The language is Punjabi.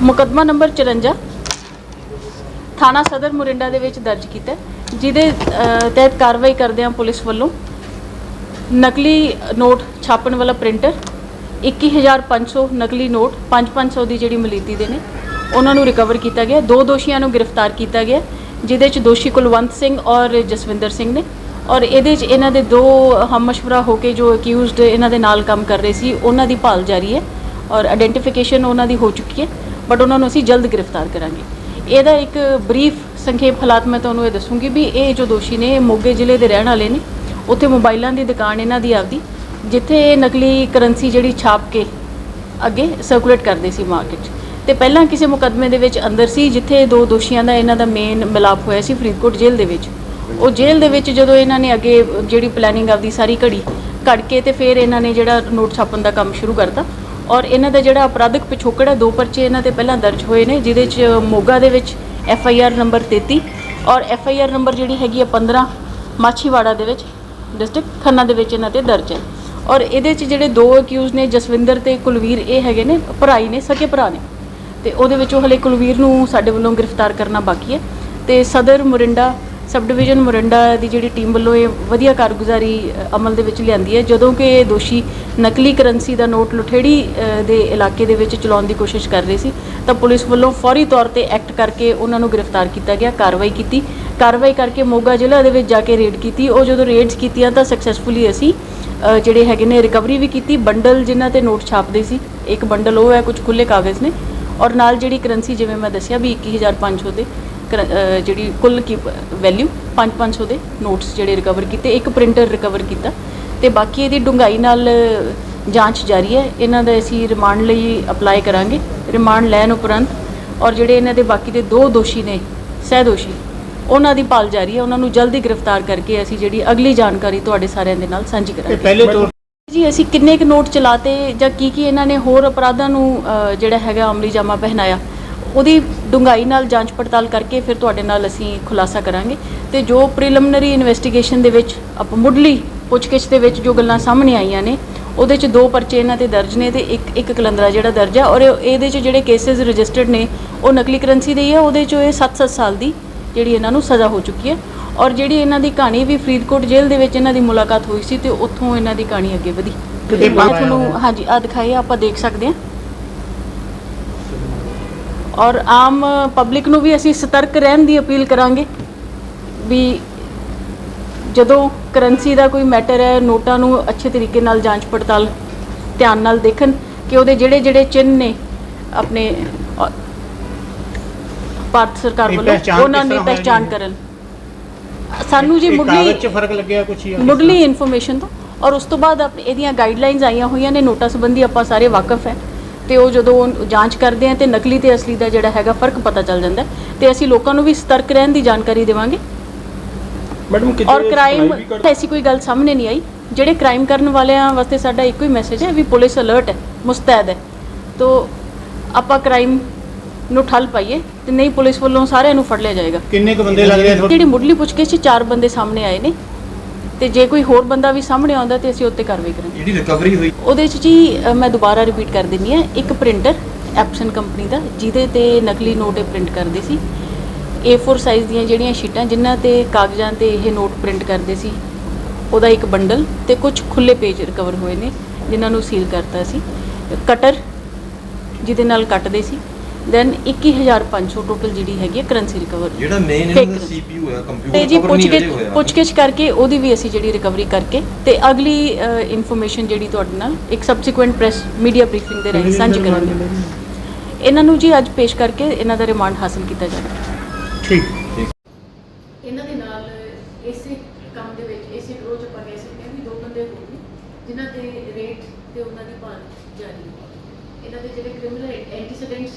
ਮੁਕੱਦਮਾ ਨੰਬਰ 54 ਥਾਣਾ ਸਦਰ ਮੁਰਿੰਡਾ ਦੇ ਵਿੱਚ ਦਰਜ ਕੀਤਾ ਹੈ, ਜਿਹਦੇ ਅਹ, ਤਹਿਤ ਕਾਰਵਾਈ ਕਰਦਿਆਂ ਪੁਲਿਸ ਵੱਲੋਂ। ਨਕਲੀ ਨੋਟ ਛਾਪਣ ਵਾਲਾ ਪ੍ਰਿੰਟਰ 21500 ਨਕਲੀ ਨੋਟ 5500 ਦੀ ਜਿਹੜੀ ਮਲੀਤੀ ਦੇ ਨੇ ਉਹਨਾਂ ਨੂੰ ਰਿਕਵਰ ਕੀਤਾ ਗਿਆ। ਦੋ ਦੋਸ਼ੀਆਂ ਨੂੰ ਗ੍ਰਿਫਤਾਰ ਕੀਤਾ ਗਿਆ ਜਿਹਦੇ ਚ ਦੋਸ਼ੀ ਕੁਲਵੰਤ ਸਿੰਘ ਔਰ ਜਸਵਿੰਦਰ ਸਿੰਘ ਨੇ। ਔਰ ਇਹਦੇ ਚ ਇਹਨਾਂ ਦੇ ਦੋ ਹਮਮਸ਼ਵਰਾ ਹੋ ਕੇ ਜੋ ਅਕਿਊਜ਼ਡ ਇਹਨਾਂ ਦੇ ਨਾਲ ਕੰਮ ਕਰ ਰਹੇ ਸੀ, ਉਹਨਾਂ ਦੀ ਭਾਲ ਜਾਰੀ ਹੈ ਔਰ ਆਇਡੈਂਟੀਫਿਕੇਸ਼ਨ ਉਹਨਾਂ ਦੀ ਹੋ ਚੁੱਕੀ ਹੈ ਬਟ ਉਹਨਾਂ ਨੂੰ ਅਸੀਂ ਜਲਦ ਗ੍ਰਿਫਤਾਰ ਕਰਾਂਗੇ। ਇਹਦਾ ਇੱਕ ਬਰੀਫ ਸੰਖੇਪ ਹਾਲਾਤ ਮੈਂ ਤੁਹਾਨੂੰ ਇਹ ਦੱਸੂਗੀ ਵੀ ਇਹ ਜੋ ਦੋਸ਼ੀ ਨੇ ਮੋਗੇ ਜ਼ਿਲ੍ਹੇ ਦੇ ਰਹਿਣ ਵਾਲੇ ਨੇ। ਉੱਥੇ ਮੋਬਾਈਲਾਂ ਦੀ ਦੁਕਾਨ ਇਹਨਾਂ ਦੀ ਆਪਦੀ, ਜਿੱਥੇ ਇਹ ਨਕਲੀ ਕਰੰਸੀ ਜਿਹੜੀ ਛਾਪ ਕੇ ਅੱਗੇ ਸਰਕੂਲੇਟ ਕਰਦੇ ਸੀ ਮਾਰਕੀਟ 'ਚ। ਤੇ ਪਹਿਲਾਂ ਕਿਸੇ ਮੁਕੱਦਮੇ ਦੇ ਵਿੱਚ ਅੰਦਰ ਸੀ, ਜਿੱਥੇ ਦੋ ਦੋਸ਼ੀਆਂ ਦਾ ਇਹਨਾਂ ਦਾ ਮੇਨ ਮਿਲਾਪ ਹੋਇਆ ਸੀ ਫਰੀਦਕੋਟ ਜੇਲ੍ਹ ਦੇ ਵਿੱਚ। ਉਹ ਜੇਲ੍ਹ ਦੇ ਵਿੱਚ ਜਦੋਂ ਇਹਨਾਂ ਨੇ ਅੱਗੇ ਜਿਹੜੀ ਪਲੈਨਿੰਗ ਆਪਦੀ ਸਾਰੀ ਘੜੀ ਘੜ ਕੇ ਤੇ ਫਿਰ ਇਹਨਾਂ ਨੇ ਜਿਹੜਾ ਨੋਟ ਛਾਪਣ ਦਾ ਕੰਮ ਸ਼ੁਰੂ ਕਰਤਾ ਔਰ ਇਹਨਾਂ ਦਾ ਜਿਹੜਾ ਅਪਰਾਧਿਕ ਪਿਛੋਕੜ ਹੈ, ਦੋ ਪਰਚੇ ਇਹਨਾਂ ਤੇ ਪਹਿਲਾਂ ਦਰਜ ਹੋਏ ਨੇ, ਜਿਹਦੇ 'ਚ ਮੋਗਾ ਦੇ ਵਿੱਚ ਐਫ ਆਈ ਆਰ ਨੰਬਰ 33 ਔਰ ਐਫ ਆਈ ਆਰ ਨੰਬਰ ਜਿਹੜੀ ਹੈਗੀ ਹੈ 15 ਮਾਛੀਵਾੜਾ ਦੇ ਵਿੱਚ ਡਿਸਟ੍ਰਿਕਟ ਖੰਨਾ ਦੇ ਵਿੱਚ ਇਹਨਾਂ ਤੇ ਦਰਜ ਹੈ। ਔਰ ਇਹਦੇ 'ਚ ਜਿਹੜੇ ਦੋ ਅਕਿਊਜ਼ ਨੇ, ਜਸਵਿੰਦਰ ਤੇ ਕੁਲਵੀਰ, ਇਹ ਹੈਗੇ ਨੇ, ਭਰਾਈ ਨੇ, ਸਕੇ ਭਰਾ ਨੇ। ਤੇ ਉਹਦੇ ਵਿੱਚੋਂ ਹਲੇ ਕੁਲਵੀਰ ਨੂੰ ਸਾਡੇ ਵੱਲੋਂ ਗ੍ਰਿਫਤਾਰ ਕਰਨਾ ਬਾਕੀ ਹੈ। ਤੇ ਸਦਰ ਮੁਰਿੰਡਾ ਸਬ ਡਿਵੀਜ਼ਨ ਮੋਰਿੰਡਾ ਦੀ ਜਿਹੜੀ ਟੀਮ ਵੱਲੋਂ ਇਹ ਵਧੀਆ ਕਾਰਗੁਜ਼ਾਰੀ ਅਮਲ ਦੇ ਵਿੱਚ ਲਿਆਂਦੀ ਹੈ ਜਦੋਂ ਕਿ ਇਹ ਦੋਸ਼ੀ ਨਕਲੀ ਕਰੰਸੀ ਦਾ ਨੋਟ ਲੁਠੇੜੀ ਦੇ ਇਲਾਕੇ ਦੇ ਵਿੱਚ ਚਲਾਉਣ ਦੀ ਕੋਸ਼ਿਸ਼ ਕਰ ਰਹੇ ਸੀ ਤਾਂ ਪੁਲਿਸ ਵੱਲੋਂ ਫੌਰੀ ਤੌਰ ਤੇ ਐਕਟ ਕਰਕੇ ਉਹਨਾਂ ਨੂੰ ਗ੍ਰਿਫਤਾਰ ਕੀਤਾ ਗਿਆ ਕਾਰਵਾਈ ਕੀਤੀ। ਕਾਰਵਾਈ ਕਰਕੇ ਮੋਗਾ ਜ਼ਿਲ੍ਹਾ ਦੇ ਵਿੱਚ ਜਾ ਕੇ ਰੇਡ ਕੀਤੀ। ਉਹ ਜਦੋਂ ਰੇਡਸ ਕੀਤੀਆਂ ਤਾਂ ਸਕਸੈਸਫੁਲੀ ਅਸੀਂ ਜਿਹੜੇ ਹੈਗੇ ਨੇ ਰਿਕਵਰੀ ਵੀ ਕੀਤੀ। ਬੰਡਲ ਜਿਨ੍ਹਾਂ ਤੇ ਨੋਟ ਛਾਪਦੇ ਸੀ ਇੱਕ ਬੰਡਲ ਉਹ ਹੈ ਕੁਝ ਖੁੱਲੇ ਕਾਗਜ਼ ਨੇ। ਔਰ ਨਾਲ ਜਿਹੜੀ ਕਰੰਸੀ ਜਿਵੇਂ ਮੈਂ ਦੱਸਿਆ ਵੀ 21500 ਦੇ ਕਰ- ਅ, ਜਿਹੜੀ ਕੁੱਲ ਕੀ ਵੈਲਿਊ 5500 ਦੇ ਨੋਟਸ ਜਿਹੜੇ ਰਿਕਵਰ ਕੀਤੇ ਇੱਕ ਪ੍ਰਿੰਟਰ ਰਿਕਵਰ ਕੀਤਾ ਤੇ ਬਾਕੀ ਇਹਦੀ ਡੂੰਘਾਈ ਨਾਲ ਜਾਂਚ ਜਾਰੀ ਹੈ। ਇਹਨਾਂ ਦਾ ਅਸੀਂ ਰਿਮਾਂਡ ਲਈ ਅਪਲਾਈ ਕਰਾਂਗੇ। ਰਿਮਾਂਡ ਲੈਣ ਉਪਰੰਤ ਔਰ ਜਿਹੜੇ ਇਹਨਾਂ ਦੇ ਬਾਕੀ ਦੇ ਦੋ ਦੋਸ਼ੀ ਨੇ ਸਹਿ ਦੋਸ਼ੀ ਉਹਨਾਂ ਦੀ ਭਾਲ ਜਾਰੀ ਹੈ। ਉਹਨਾਂ ਨੂੰ ਜਲਦੀ ਗ੍ਰਿਫਤਾਰ ਕਰਕੇ ਅਸੀਂ ਜਿਹੜੀ ਅਗਲੀ ਜਾਣਕਾਰੀ ਤੁਹਾਡੇ ਸਾਰਿਆਂ ਦੇ ਨਾਲ ਸਾਂਝੀ ਕਰਾਂਗੇ। ਪਹਿਲੇ ਜੀ ਅਸੀਂ ਕਿੰਨੇ ਕੁ ਨੋਟ ਚਲਾਤੇ ਜਾਂ ਕੀ ਕੀ ਇਹਨਾਂ ਨੇ ਹੋਰ ਅਪਰਾਧਾਂ ਨੂੰ ਜਿਹੜਾ ਹੈਗਾ ਅਮਲੀ ਜਾਮਾ ਪਹਿਨਾਇਆ? ਉਹਦੀ ਡੂੰਘਾਈ ਨਾਲ ਜਾਂਚ ਪੜਤਾਲ ਕਰਕੇ ਫਿਰ ਤੁਹਾਡੇ ਨਾਲ ਅਸੀਂ ਖੁਲਾਸਾ ਕਰਾਂਗੇ ਤੇ ਜੋ ਪ੍ਰੀਲਿਮਿਨਰੀ ਇਨਵੈਸਟੀਗੇਸ਼ਨ ਦੇ ਵਿੱਚ ਅਪ ਮੁੱਢਲੀ ਪੁੱਛਗਿੱਛ ਦੇ ਵਿੱਚ ਜੋ ਗੱਲਾਂ ਸਾਹਮਣੇ ਆਈਆਂ ਨੇ ਉਹਦੇ ਚ ਦੋ ਪਰਚੇ ਇਹਨਾਂ ਤੇ ਦਰਜ ਨੇ ਤੇ ਇੱਕ ਇੱਕ ਕਲੰਦਰਾ ਜਿਹੜਾ ਦਰਜ ਹੈ ਔਰ ਇਹ- ਇਹਦੇ ਚ ਜਿਹੜੇ ਕੇਸਿਸ ਰਜਿਸਟਰਡ ਨੇ ਉਹ ਨਕਲੀ ਕਰੰਸੀ ਦੇ ਹੀ ਹੈ ਉਹਦੇ ਚ ਇਹ 7-7 ਸਾਲ ਦੀ ਜਿਹੜੀ ਇਹਨਾਂ ਨੂੰ ਸਜ਼ਾ ਹੋ ਚੁੱਕੀ ਹੈ ਔਰ ਜਿਹੜੀ ਇਹਨਾਂ ਦੀ ਕਹਾਣੀ ਵੀ ਫਰੀਦਕੋਟ ਜੇਲ੍ਹ ਦੇ ਵਿੱਚ ਇਹਨਾਂ ਦੀ ਮੁਲਾਕਾਤ ਹੋਈ ਸੀ ਤੇ ਉੱਥੋਂ ਇਹਨਾਂ ਦੀ ਕਹਾਣੀ ਅੱਗੇ ਵਧੀ ਮੈਂ ਪਾਇਆ ਤੁਹਾਨੂੰ? ਹਾਂਜੀ ਆ ਦਿਖਾਈ ਆਪਾਂ ਦੇਖ ਸਕਦੇ ਹਾਂ ਔਰ ਆਮ ਪਬਲਿਕ ਨੂੰ ਵੀ ਅਸੀਂ ਸਤਰਕ ਰਹਿਣ ਦੀ ਅਪੀਲ ਕਰਾਂਗੇ ਵੀ ਜਦੋਂ ਕਰੰਸੀ ਦਾ ਕੋਈ ਮੈਟਰ ਹੈ ਨੋਟਾਂ ਨੂੰ ਅੱਛੇ ਤਰੀਕੇ ਨਾਲ ਜਾਂਚ ਪੜਤਾਲ ਧਿਆਨ ਨਾਲ ਦੇਖਣ ਕਿ ਉਹਦੇ ਜਿਹੜੇ ਜਿਹੜੇ ਚਿੰਨ੍ਹ ਨੇ ਆਪਣੇ ਭਾਰਤ ਸਰਕਾਰ ਵੱਲੋਂ ਉਹਨਾਂ ਦੀ? ਪਹਿਚਾਣ ਕਰਨ। ਸਾਨੂੰ ਜੀ ਮੁੱਢਲੀ 'ਚ ਫ਼ਰਕ ਲੱਗਿਆ ਕੁਛ ਜਾਂ ਮੁੱਢਲੀ ਇਨਫੋਰਮੇਸ਼ਨ ਤੋਂ। ਔਰ ਉਸ ਤੋਂ ਬਾਅਦ ਇਹਦੀਆਂ ਗਾਈਡਲਾਈਨਸ ਆਈਆਂ ਹੋਈਆਂ ਨੇ ਨੋਟਾਂ ਸੰਬੰਧੀ ਆਪਾਂ ਸਾਰੇ ਵਾਕਿਫ ਹੈ। ਤੇ ਉਹ ਜਦੋਂ ਉਹ ਜਾਂਚ ਕਰਦੇ ਆ ਤੇ ਨਕਲੀ ਤੇ ਅਸਲੀ ਦਾ ਜਿਹੜਾ ਹੈਗਾ ਫ਼ਰਕ ਪਤਾ ਚੱਲ ਜਾਂਦਾ ਹੈ। ਤੇ ਅਸੀਂ ਲੋਕਾਂ ਨੂੰ ਵੀ ਸਤਰਕ ਰਹਿਣ ਦੀ ਜਾਣਕਾਰੀ ਦੇਵਾਂਗੇ। ਮੈਡਮ ਔਰ ਕ੍ਰਾਈਮ ਐਸੀ ਕੋਈ ਗੱਲ ਸਾਹਮਣੇ ਨਹੀਂ ਆਈ। ਜਿਹੜੇ ਕ੍ਰਾਈਮ ਕਰਨ ਵਾਲਿਆਂ ਵਾਸਤੇ ਸਾਡਾ ਇੱਕੋ ਹੀ ਮੈਸੇਜ ਹੈ ਵੀ ਪੁਲਿਸ ਅਲਰਟ ਹੈ ਮੁਸਤੈਦ ਹੈ। ਤੋ ਆਪਾਂ ਕ੍ਰਾਈਮ ਨੂੰ ਠੱਲ ਪਾਈਏ ਤੇ ਨਹੀਂ ਪੁਲਿਸ ਵੱਲੋਂ ਸਾਰਿਆਂ ਨੂੰ ਫੜ ਲਿਆ ਜਾਏਗਾ। ਕਿੰਨੇ ਕੁ ਬੰਦੇ ਲੱਗ ਰਹੇ ਤੁਹਾਨੂੰ ਜਿਹੜੀ ਮੁੱਢਲੀ ਪੁੱਛਗਿੱਛ 'ਚ ਚਾਰ ਬੰਦੇ ਸਾਹਮਣੇ ਆਏ ਨੇ। ਤੇ ਜੇ ਕੋਈ ਹੋਰ ਬੰਦਾ ਵੀ ਸਾਹਮਣੇ ਆਉਂਦਾ ਤੇ ਅਸੀਂ ਉੱਤੇ ਕਾਰਵਾਈ ਕਰਾਂਗੇ। ਜਿਹੜੀ ਰਿਕਵਰੀ ਹੋਈ ਉਹਦੇ 'ਚ ਜੀ ਅ, ਮੈਂ ਦੁਬਾਰਾ ਰਿਪੀਟ ਕਰ ਦਿੰਨੀ ਆ ਇੱਕ ਪ੍ਰਿੰਟਰ ਐਪਸਨ ਕੰਪਨੀ ਦਾ ਜਿਹਦੇ ਤੇ ਨਕਲੀ ਨੋਟ ਇਹ ਪ੍ਰਿੰਟ ਕਰਦੇ ਸੀ। A4 ਸਾਈਜ਼ ਦੀਆਂ ਜਿਹੜੀਆਂ ਸ਼ੀਟਾਂ ਜਿਨ੍ਹਾਂ ਤੇ ਕਾਗਜ਼ਾਂ ਤੇ ਇਹ ਨੋਟ ਪ੍ਰਿੰਟ ਕਰਦੇ ਸੀ ਉਹਦਾ ਇੱਕ ਬੰਡਲ ਤੇ ਕੁਝ ਖੁੱਲੇ ਪੇਜ ਰਿਕਵਰ ਹੋਏ ਨੇ ਜਿਨ੍ਹਾਂ ਨੂੰ ਸੀਲ ਕਰਤਾ ਸੀ। ਕਟਰ ਜਿਹਦੇ ਨਾਲ ਕੱਟਦੇ ਸੀ। ਦੈਨ 21500 ਟੋਟਲ ਜਿਹੜੀ ਹੈਗੀ ਹੈ ਕਰੰਸੀ ਰਿਕਵਰੀ ਜਿਹੜਾ ਮੇਨ ਇਹਨਾਂ ਦਾ ਸੀਪੀਯੂ ਹੈ ਤੇ ਜੀ ਪੁੱਛ ਕੇ ਹੋਇਆ। ਪੁੱਛਗਿੱਛ ਕਰਕੇ ਉਹਦੀ ਵੀ ਅਸੀਂ ਜਿਹੜੀ ਰਿਕਵਰੀ ਕਰਕੇ ਤੇ ਅਗਲੀ ਇਨਫੋਰਮੇਸ਼ਨ ਜਿਹੜੀ ਤੁਹਾਡੇ ਨਾਲ ਇੱਕ ਸਬਸੀਕੁਐਂਟ ਪ੍ਰੈਸ ਮੀਡੀਆ ਬਰੀਫਿੰਗ ਦੇ ਰਾਹੀਂ ਸਾਂਝੀ ਕਰਾਂਗੇ। ਇਹਨਾਂ ਨੂੰ ਜੀ ਅੱਜ ਪੇਸ਼ ਕਰਕੇ ਇਹਨਾਂ ਦਾ ਰਿਮਾਂਡ ਹਾਸਲ ਕੀਤਾ ਜਾਵੇਗਾ ਇਹਨਾਂ ਦੇ ਨਾਲ ਇਸੇ ਕੰਮ ਦੇ ਵਿੱਚ ਇਸੇ ਗਰੋਹ ਚ ਆਪਾਂ ਦੋ ਬੰਦੇ ਹੋਰ ਜਿਨ੍ਹਾਂ ਦੇ ਰੇਟ ਤੇ ਉਹਨਾਂ ਦੀ ਭਾਲ ਜਾਰੀ ਹੈ। ਇਹਨਾਂ ਦੇ ਜਿਹੜੇ ਕ੍ਰਿਮੀਨਲ ਐਂਟੀਸੀਡੈਂਟਸ